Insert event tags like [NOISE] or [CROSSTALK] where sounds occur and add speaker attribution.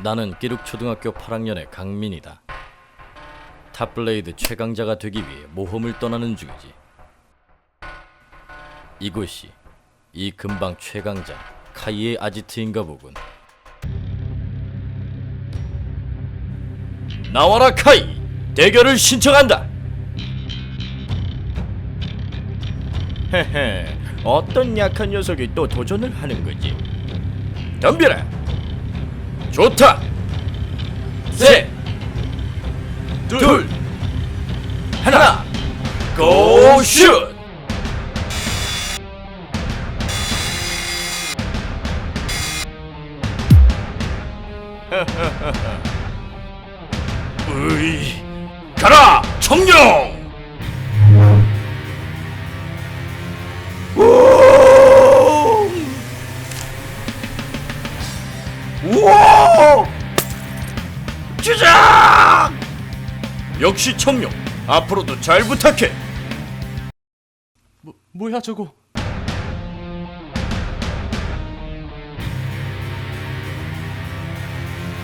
Speaker 1: 나는 끼룩초등학교 8학년의 강민이다. 탑블레이드 최강자가 되기 위해 모험을 떠나는 중이지. 이곳이 이 근방 최강자 카이의 아지트인가 보군. 나와라 카이! 대결을 신청한다! 헤헤, 어떤 약한 녀석이 또 도전을 하는 거지? 덤벼라! 좋다! 셋! 둘! 하나! 고 슛! [LAUGHS] 으이, 가라! 청룡! 오! 우와! 주장! 역시 청룡, 앞으로도 잘 부탁해.
Speaker 2: 뭐, 뭐야 저거?